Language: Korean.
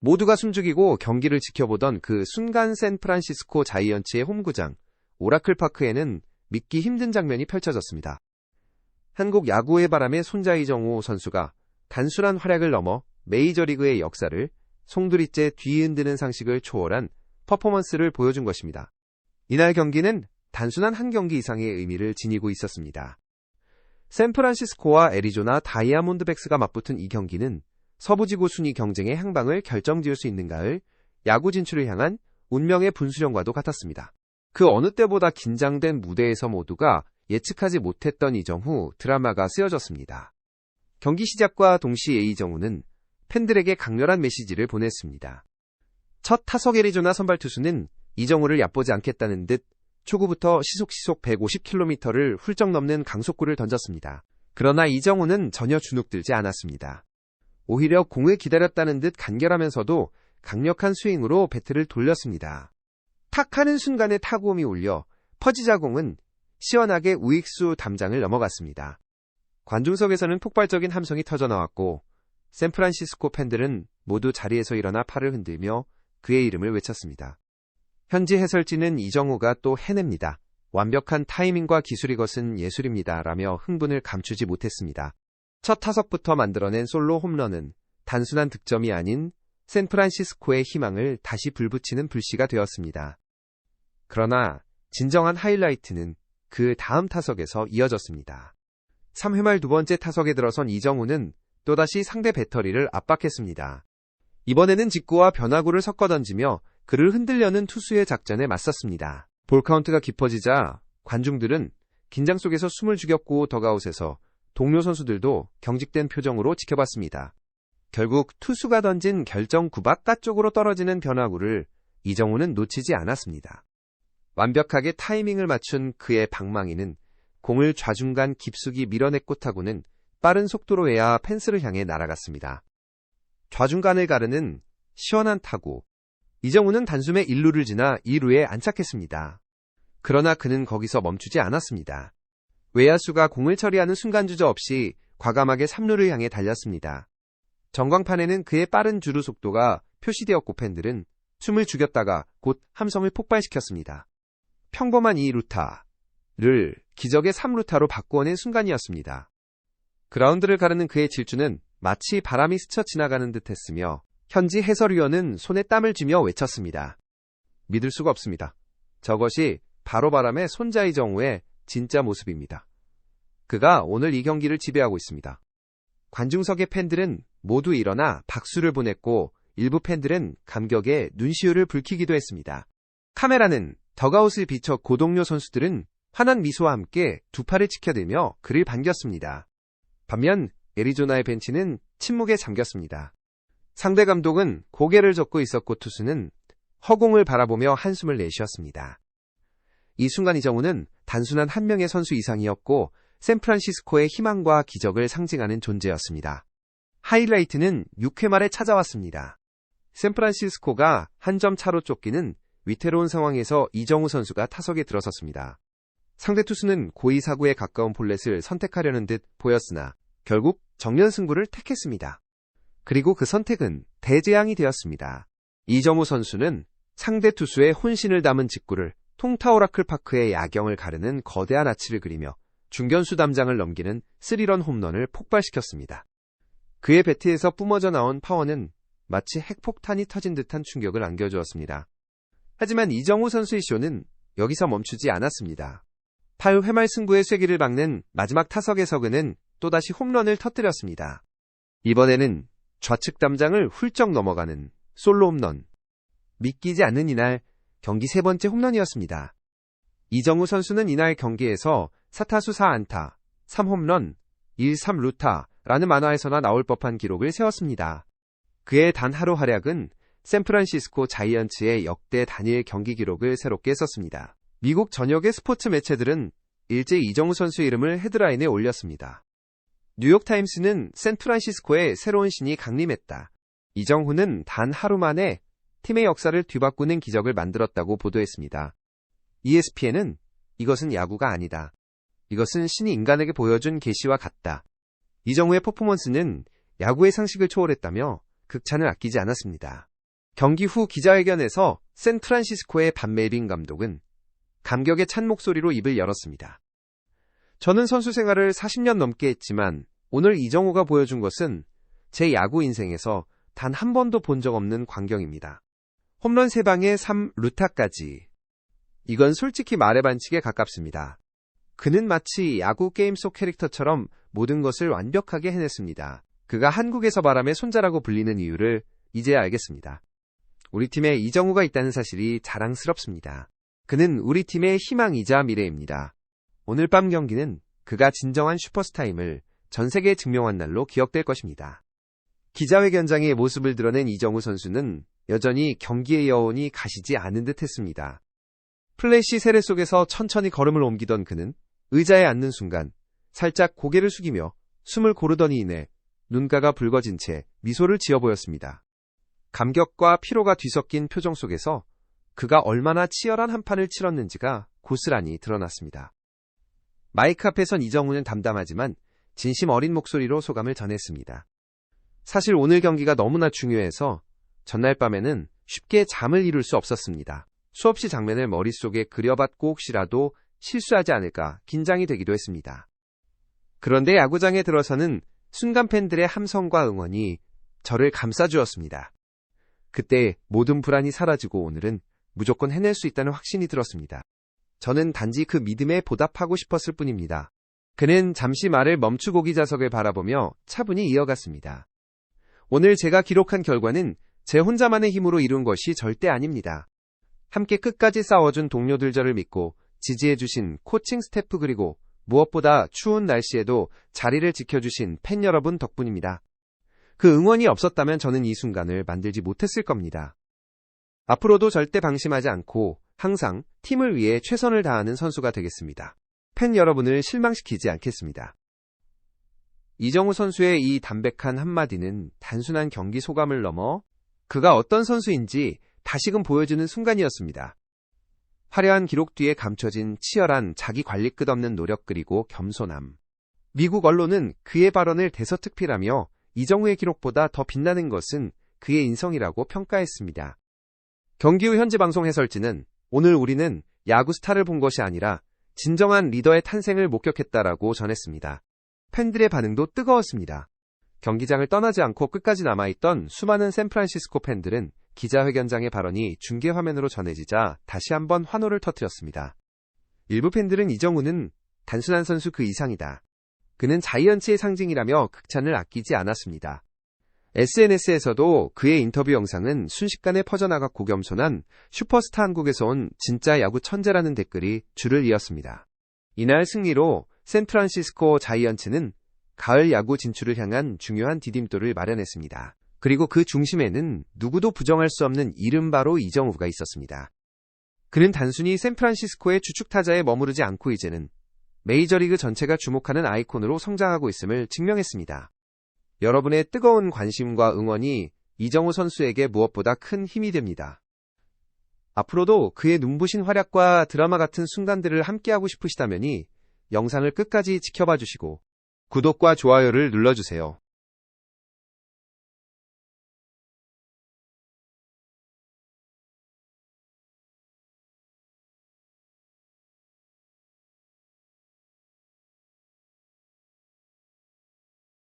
모두가 숨죽이고 경기를 지켜보던 그 순간 샌프란시스코 자이언츠의 홈구장 오라클 파크에는 믿기 힘든 장면이 펼쳐졌습니다. 한국 야구의 바람에 손자이 정우 선수가 단순한 활약을 넘어 메이저리그의 역사를 송두리째 뒤흔드는 상식을 초월한 퍼포먼스를 보여준 것입니다. 이날 경기는 단순한 한 경기 이상의 의미를 지니고 있었습니다. 샌프란시스코와 애리조나 다이아몬드백스가 맞붙은 이 경기는 서부지구 순위 경쟁의 향방을 결정지을 수 있는가를 야구 진출을 향한 운명의 분수령과도 같았습니다. 그 어느 때보다 긴장된 무대에서 모두가 예측하지 못했던 이정후 드라마가 쓰여졌습니다. 경기 시작과 동시에 이정후는 팬들에게 강렬한 메시지를 보냈습니다. 첫 타석 애리조나 선발 투수는 이정후를 얕보지 않겠다는 듯 초구부터 시속 시속 150km를 훌쩍 넘는 강속구를 던졌습니다. 그러나 이정후는 전혀 주눅들지 않았습니다. 오히려 공을 기다렸다는 듯 간결하면서도 강력한 스윙으로 배트를 돌렸습니다. 탁 하는 순간에 타구음이 울려 퍼지자 공은 시원하게 우익수 담장을 넘어갔습니다. 관중석에서는 폭발적인 함성이 터져나왔고 샌프란시스코 팬들은 모두 자리에서 일어나 팔을 흔들며 그의 이름을 외쳤습니다. 현지 해설진은 이정우가 또 해냅니다. 완벽한 타이밍과 기술이 것은 예술입니다. 라며 흥분을 감추지 못했습니다. 첫 타석부터 만들어낸 솔로 홈런은 단순한 득점이 아닌 샌프란시스코의 희망을 다시 불붙이는 불씨가 되었습니다. 그러나 진정한 하이라이트는 그 다음 타석에서 이어졌습니다. 3회 말 두 번째 타석에 들어선 이정우는 또다시 상대 배터리를 압박했습니다. 이번에는 직구와 변화구를 섞어 던지며 그를 흔들려는 투수의 작전에 맞섰습니다. 볼 카운트가 깊어지자 관중들은 긴장 속에서 숨을 죽였고 더가웃에서 동료 선수들도 경직된 표정으로 지켜봤습니다. 결국 투수가 던진 결정 구바깥 쪽으로 떨어지는 변화구를 이정우는 놓치지 않았습니다. 완벽하게 타이밍을 맞춘 그의 방망이는 공을 좌중간 깊숙이 밀어냈고 타구는 빠른 속도로 해야 펜스를 향해 날아갔습니다. 좌중간을 가르는 시원한 타구. 이정우는 단숨에 1루를 지나 2루에 안착했습니다. 그러나 그는 거기서 멈추지 않았습니다. 외야수가 공을 처리하는 순간 주저 없이 과감하게 3루를 향해 달렸습니다. 전광판에는 그의 빠른 주루 속도가 표시되었고 팬들은 숨을 죽였다가 곧 함성을 폭발시켰습니다. 평범한 이 루타를 기적의 3루타로 바꾸어낸 순간이었습니다. 그라운드를 가르는 그의 질주는 마치 바람이 스쳐 지나가는 듯 했으며 현지 해설위원은 손에 땀을 쥐며 외쳤습니다. 믿을 수가 없습니다. 저것이 바로 바람의 손자의 정우의 진짜 모습입니다. 그가 오늘 이 경기를 지배하고 있습니다. 관중석의 팬들은 모두 일어나 박수를 보냈고 일부 팬들은 감격에 눈시울을 붉히기도 했습니다. 카메라는 더가웃을 비춰 고동료 선수들은 환한 미소와 함께 두 팔을 치켜들며 그를 반겼습니다. 반면 애리조나의 벤치는 침묵에 잠겼습니다. 상대 감독은 고개를 젓고 있었고 투수는 허공을 바라보며 한숨을 내쉬었습니다. 이 순간 이정우는 단순한 한 명의 선수 이상이었고 샌프란시스코의 희망과 기적을 상징하는 존재였습니다. 하이라이트는 6회 말에 찾아왔습니다. 샌프란시스코가 한 점 차로 쫓기는 위태로운 상황에서 이정우 선수가 타석에 들어섰습니다. 상대 투수는 고의 사구에 가까운 볼넷을 선택하려는 듯 보였으나 결국 정면 승부를 택했습니다. 그리고 그 선택은 대재앙이 되었습니다. 이정우 선수는 상대 투수의 혼신을 담은 직구를 통타오라클 파크의 야경을 가르는 거대한 아치를 그리며 중견수 담장을 넘기는 스리런 홈런을 폭발시켰습니다. 그의 배트에서 뿜어져 나온 파워는 마치 핵폭탄이 터진 듯한 충격을 안겨주었습니다. 하지만 이정우 선수의 쇼는 여기서 멈추지 않았습니다. 8회 말 승부의 쐐기를 박는 마지막 타석에서 그는 또다시 홈런을 터뜨렸습니다. 이번에는 좌측 담장을 훌쩍 넘어가는 솔로 홈런. 믿기지 않는 이날 경기 세 번째 홈런이었습니다. 이정우 선수는 이날 경기에서 4타수 4안타, 3홈런, 1-3루타라는 만화에서나 나올 법한 기록을 세웠습니다. 그의 단 하루 활약은 샌프란시스코 자이언츠의 역대 단일 경기 기록을 새롭게 썼습니다. 미국 전역의 스포츠 매체들은 일제 이정우 선수 이름을 헤드라인에 올렸습니다. 뉴욕타임스는 샌프란시스코에 새로운 신이 강림했다. 이정후는 단 하루 만에 팀의 역사를 뒤바꾸는 기적을 만들었다고 보도했습니다. ESPN은 이것은 야구가 아니다. 이것은 신이 인간에게 보여준 계시와 같다. 이정후의 퍼포먼스는 야구의 상식을 초월했다며 극찬을 아끼지 않았습니다. 경기 후 기자회견에서 샌프란시스코의 반멜빈 감독은 감격에 찬 목소리로 입을 열었습니다. 저는 선수 생활을 40년 넘게 했지만 오늘 이정우가 보여준 것은 제 야구 인생에서 단 한 번도 본 적 없는 광경입니다. 홈런 3방에 3루타까지. 이건 솔직히 말의 반칙에 가깝습니다. 그는 마치 야구 게임 속 캐릭터처럼 모든 것을 완벽하게 해냈습니다. 그가 한국에서 바람의 손자라고 불리는 이유를 이제야 알겠습니다. 우리 팀에 이정우가 있다는 사실이 자랑스럽습니다. 그는 우리 팀의 희망이자 미래입니다. 오늘 밤 경기는 그가 진정한 슈퍼스타임을 전 세계에 증명한 날로 기억될 것입니다. 기자회견장의 모습을 드러낸 이정우 선수는 여전히 경기의 여운이 가시지 않은 듯 했습니다. 플래시 세례 속에서 천천히 걸음을 옮기던 그는 의자에 앉는 순간 살짝 고개를 숙이며 숨을 고르더니 이내 눈가가 붉어진 채 미소를 지어 보였습니다. 감격과 피로가 뒤섞인 표정 속에서 그가 얼마나 치열한 한판을 치렀는지가 고스란히 드러났습니다. 마이크 앞에 선 이정우는 담담하지만 진심 어린 목소리로 소감을 전했습니다. 사실 오늘 경기가 너무나 중요해서 전날 밤에는 쉽게 잠을 이룰 수 없었습니다. 수없이 장면을 머릿속에 그려봤고 혹시라도 실수하지 않을까 긴장이 되기도 했습니다. 그런데 야구장에 들어서는 순간 팬들의 함성과 응원이 저를 감싸주었습니다. 그때 모든 불안이 사라지고 오늘은 무조건 해낼 수 있다는 확신이 들었습니다. 저는 단지 그 믿음에 보답하고 싶었을 뿐입니다. 그는 잠시 말을 멈추고 기자석을 바라보며 차분히 이어갔습니다. 오늘 제가 기록한 결과는 제 혼자만의 힘으로 이룬 것이 절대 아닙니다. 함께 끝까지 싸워준 동료들 저를 믿고 지지해주신 코칭 스태프 그리고 무엇보다 추운 날씨에도 자리를 지켜주신 팬 여러분 덕분입니다. 그 응원이 없었다면 저는 이 순간을 만들지 못했을 겁니다. 앞으로도 절대 방심하지 않고 항상 팀을 위해 최선을 다하는 선수가 되겠습니다. 팬 여러분을 실망시키지 않겠습니다. 이정우 선수의 이 담백한 한마디는 단순한 경기 소감을 넘어 그가 어떤 선수인지 다시금 보여주는 순간이었습니다. 화려한 기록 뒤에 감춰진 치열한 자기 관리 끝없는 노력 그리고 겸손함. 미국 언론은 그의 발언을 대서특필하며 이정우의 기록보다 더 빛나는 것은 그의 인성이라고 평가했습니다. 경기 후 현지 방송 해설진은 오늘 우리는 야구 스타를 본 것이 아니라 진정한 리더의 탄생을 목격했다라고 전했습니다. 팬들의 반응도 뜨거웠습니다. 경기장을 떠나지 않고 끝까지 남아있던 수많은 샌프란시스코 팬들은 기자회견장의 발언이 중계 화면으로 전해지자 다시 한번 환호를 터뜨렸습니다. 일부 팬들은 이정우는 단순한 선수 그 이상이다. 그는 자이언츠의 상징이라며 극찬을 아끼지 않았습니다. SNS에서도 그의 인터뷰 영상은 순식간에 퍼져나갔고 겸손한 슈퍼스타 한국에서 온 진짜 야구 천재라는 댓글이 줄을 이었습니다. 이날 승리로 샌프란시스코 자이언츠는 가을 야구 진출을 향한 중요한 디딤돌을 마련했습니다. 그리고 그 중심에는 누구도 부정할 수 없는 이름 바로 이정우가 있었습니다. 그는 단순히 샌프란시스코의 주축타자에 머무르지 않고 이제는 메이저리그 전체가 주목하는 아이콘으로 성장하고 있음을 증명했습니다. 여러분의 뜨거운 관심과 응원이 이정우 선수에게 무엇보다 큰 힘이 됩니다. 앞으로도 그의 눈부신 활약과 드라마 같은 순간들을 함께하고 싶으시다면이 영상을 끝까지 지켜봐 주시고 구독과 좋아요를 눌러주세요.